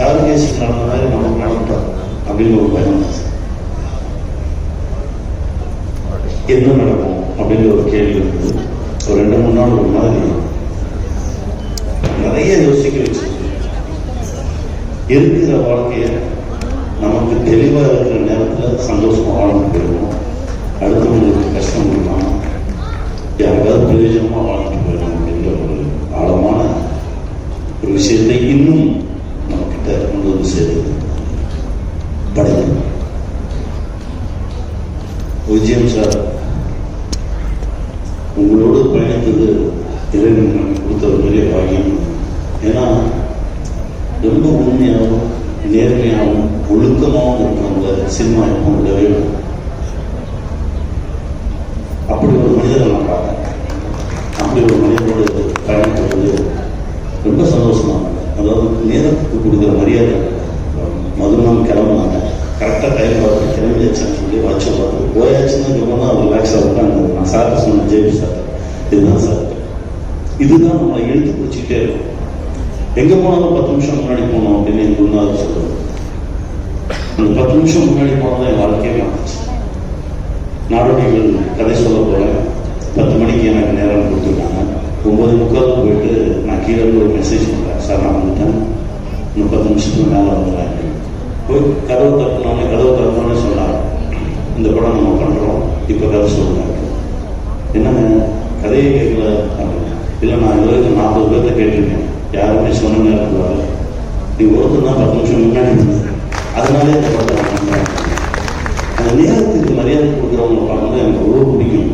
நடந்த மாதிரி நமக்கு நடந்துட்டோம் அப்படின்னு ஒரு பயம் என்ன நடக்கும் அப்படிங்கிற ஒரு கேள்வி இருக்குது ஒரு ரெண்டு மூணு நாள் ஒரு மாதிரி நிறைய யோசிக்க வச்சு இருக்கிற வாழ்க்கைய நமக்கு தெளிவா இருக்கிற நேரத்துல சந்தோஷமா வாழ முடியும் விஜயம் சார் உங்களோடு பயணித்தது இறைவன் நமக்கு கொடுத்த ஒரு பெரிய பாக்கியம். ஏன்னா ரொம்ப உண்மையாகவும் நேர்மையாகவும் ஒழுக்கமாகவும் இருக்கிறவங்க சினிமா எப்பவும் அப்படி ஒரு மனிதரை நான் பார்த்தேன். அப்படி ஒரு மனிதனோடு பயணப்படுறது ரொம்ப சந்தோஷமா அதாவது நேரத்துக்கு கொடுக்குற மரியாதை மதுரம் கிளம்புனாங்க. கரெக்டாக டைம் பார்த்து கிளம்பியாச்சுன்னு சொல்லி வாட்சை பார்த்து போயாச்சுன்னா அப்புறம் தான் ரிலாக்ஸ் உட்காந்து நான் சார் சொன்னேன் ஜேபி சார். இதுதான் சார். இதுதான் நம்மளை எழுத்து பிடிச்சிக்கிட்டே இருக்கும். எங்கே போனாலும் பத்து நிமிஷம் முன்னாடி போகணும் அப்படின்னு என் குருநாதர் சொல்லுவார் அந்த பத்து நிமிஷம் முன்னாடி போனதான் என் வாழ்க்கையே மாறிச்சு நாடோடிகள் கதை சொல்ல போகிறேன் பத்து மணிக்கு எனக்கு நேரம் கொடுத்துருக்காங்க. ஒம்பது முக்கால் போயிட்டு நான் கீழே ஒரு மெசேஜ் பண்ணுறேன் சார் நான் வந்துட்டேன். இன்னும் பத்து நிமிஷத்துக்கு மேலே வந்துடுறேன் கதவு தட்டினோடனே கதவு தட்டினோடனே சொன்னாங்க. இந்த படம் நம்ம பண்ணுறோம் இப்போ கதை சொல்லுங்க. என்னங்க? கதையை கேட்கல. அப்படின்னு இல்லை நான் இது வரைக்கும் நாற்பது பேர்த்த கேட்டிருக்கேன். யாருமே சொன்ன நேரத்தில் வரல. நீ ஒருத்தர் தான் பத்து நிமிஷம் முன்னாடி அதனாலே இந்த படத்தை அந்த நேரத்துக்கு மரியாதை கொடுக்குறவங்க பார்க்கும்போது எனக்கு ரொம்ப பிடிக்கும்.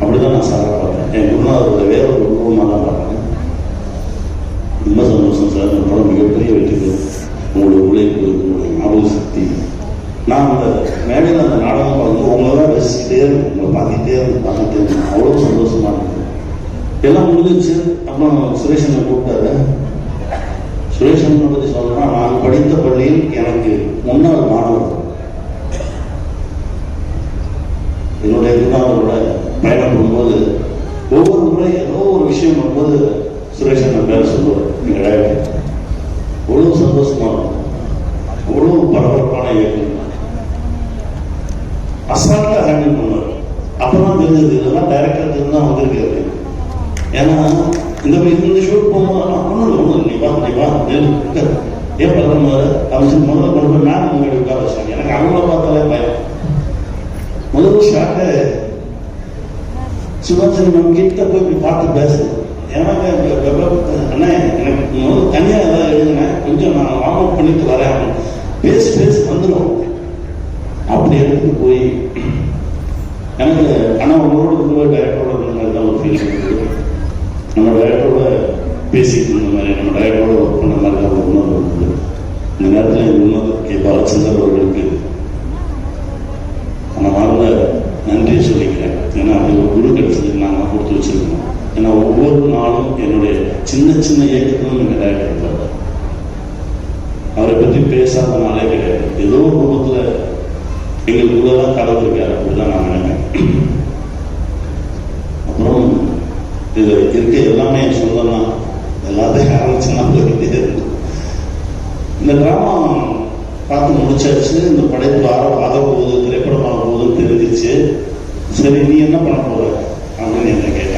அப்படிதான் நான் சாரை பார்த்தேன் என் குருநாதரோட வேற ஒரு உருவமாக தான் பார்த்தேன் ரொம்ப சந்தோஷம் சார். இந்த படம் மிகப்பெரிய வெற்றிக்கு உங்களுடைய உழைப்பு சக்தி நான் அந்த மேடையில் அந்த நாடகம் பார்த்து உங்களை தான் ரசிச்சுட்டே இருக்கும். உங்களை பார்த்துக்கிட்டே இருந்து பார்த்துட்டே இருந்தேன் அவ்வளோ சந்தோஷமா இருந்தது. எல்லாம் முடிஞ்சிச்சு. அப்புறம் சுரேஷனை கூப்பிட்டாரு? சுரேஷன் பற்றி சொல்லணும்னா நான் படித்த பள்ளியில் எனக்கு முன்னாள் மாணவர். என்னுடைய குருநாதரோட பயணம் பண்ணும்போது ஒவ்வொரு முறை ஏதோ ஒரு விஷயம் பண்ணும்போது சுரேஷன் பேர சொல்லுவார். நீங்கள் கிடையாது அவ்வளோ சந்தோஷமா இருக்கும். அவ்வளோ பரபரப்பான இயக்கம். அசால்ட்டாக ஹேண்டில் பண்ணுவார். அப்பதான் தெரிஞ்சது இதெல்லாம் டைரக்டர் தெரிஞ்சு தான் வந்திருக்காரு. ஏன்னா இந்த மாதிரி இந்த ஷூட் போகும்போது ஒன்றும் ஒன்றும் நீ வா நீ வா ஏன் பிரதமர் அமைச்சர் முதல்ல கொண்டு போய் நான் முன்னாடி உட்கார வச்சாங்க. எனக்கு அவங்கள பார்த்தாலே பயம். முதல்ல ஷாட்டு சிவாஜி நம்ம கிட்ட போய் இப்படி பார்த்து பேசுது எனக்கு வெ- எனக்கு முதல்ல தனியாக ஏதாவது எழுதுனேன் கொஞ்சம் நான் வார்ம் அப் பண்ணிட்டு வரேன். பேசி பேசி வந்துடும் அப்படி எடுத்துட்டு போய் எனக்கு ஆனால் உங்களோட இருக்கும்போது டைரக்டரோட மாதிரி தான் ஒரு ஃபீலிங் இருக்குது. நம்ம டைரக்டரோட பேசிட்டு இருந்த மாதிரி நம்ம டைரக்டரோட ஒர்க் பண்ண மாதிரி தான் ஒரு உணர்வு இருக்குது. இந்த நேரத்தில் இந்த உணர்வு கே பாலச்சந்தர் அவர்களுக்கு. நான் வாழ்ந்த நன்றியை சொல்லிக்கிறேன். ஏன்னா அது ஒரு குரு கிடைச்சதுக்கு நாங்கள் கொடுத்து வச்சிருக்கோம். ஏன்னா ஒவ்வொரு நாளும் என்னுடைய சின்ன சின்ன இயக்கத்தில் எங்கள் டைரக்டர் அவரை பற்றி பேசாத நாளே கிடையாது. ஏதோ ஒரு ரூபத்தில் எங்களுக்குள்ள தான் இருக்கார் அப்படிதான் நான் நினைக்கிறேன் அப்புறம் இது இருக்க எல்லாமே சொந்தம் எல்லாத்தையும் ஆரம்பிச்சுன்னா போயிட்டே இந்த டிராமா பார்த்து முடிச்சாச்சு. இந்த படைப்பு ஆர ஆக போகுது திரைப்படமாக போகுதுன்னு தெரிஞ்சிச்சு சரி நீ என்ன பண்ண போற? அப்படின்னு என்ன கேட்டேன்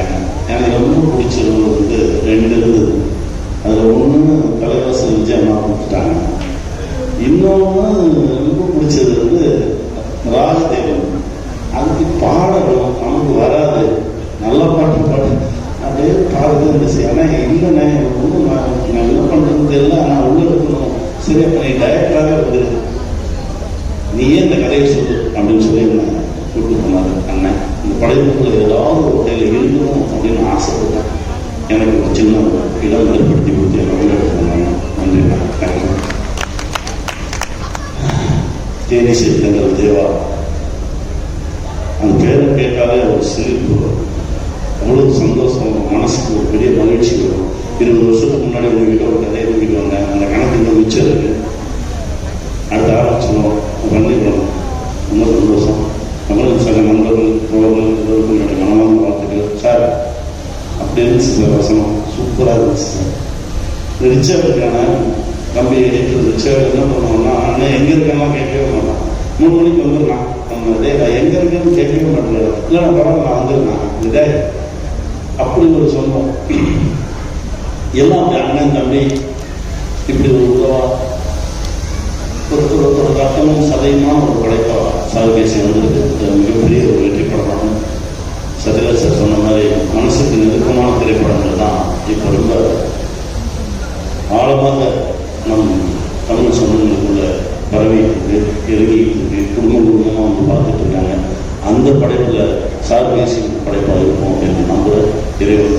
எனக்கு ரொம்ப பிடிச்சது வந்து ரெண்டு இருந்தது. அதில் ஒன்று தலைவாசல் விஜய் அம்மா கொடுத்துட்டாங்க இன்னொன்று ரொம்ப பிடிச்சது வந்து ராஜதேவன். அதுக்கு பாடணும் நமக்கு வராது. நல்ல பாட்டு பாட்டு அப்படியே பாடுறது இருந்துச்சு ஆனால் இல்லைண்ணே ஒன்றும் நான் நான் என்ன பண்ணுறது தெரியல. ஆனால் உள்ள இருக்கணும். சரி அப்போ நீ டைரக்டராகவே வந்துரு நீ ஏன் இந்த கதையை சொல்லு அப்படின்னு சொல்லியிருந்தாங்க. படைப்புகள் ஏதாவது ஒரு வகையில் இருக்கணும் அப்படின்னு ஆசைப்பட்டேன் எனக்கு ஒரு சின்ன இடம் ஏற்படுத்தி கொடுத்து என்னை போனாங்க நன்றி. தேங்க்யூ தேனிசை தேவா அந்த பேரை கேட்டாலே ஒரு சிரிப்பு அவ்வளவு சந்தோஷம் மனசுக்கு ஒரு பெரிய மகிழ்ச்சி வரும். இருபது வருஷத்துக்கு முன்னாடி அப்படி வசனம் சூப்பராக இருந்துச்சு சார். இந்த ரிச்சர்டுக்கான தம்பி இருந்துச்சு என்ன பண்ணுவோம்னா அண்ணன் எங்கே இருக்கெல்லாம் கேட்கவே மாட்டான். மூணு மணிக்கு வந்துடலாம் நம்ம டே நான் எங்கே இருக்கேன்னு கேட்கவே மாட்டேன். இல்லை நான் பரவாயில்ல நான் வந்துருந்தேன் இதே அப்படி ஒரு சொந்தம் எல்லாம் அண்ணன் தம்பி இப்படி ஒரு உதவா ஒரு ஒருத்தர் ஒரு ரத்தமும் சதையுமான ஒரு படைப்பா சாகுபேசி வந்திருக்கு மிகப்பெரிய ஒரு வெற்றி படமாகும். சத்யராஜ் சார் சொன்ன மாதிரி மனசுக்கு நெருக்கமான திரைப்படங்கள் தான் இப்போ ரொம்ப ஆழமாக நம் தமிழ் சொந்தங்களுக்குள்ள பரவிட்டு இருக்கு இறங்கிட்டு இருக்கு. குடும்பம் குடும்பமாக வந்து பார்த்துட்டு இருக்காங்க. அந்த படைப்பில் சார்பேசி படைப்பாக இருக்கும் அப்படின்னு நம்புற இறைவன்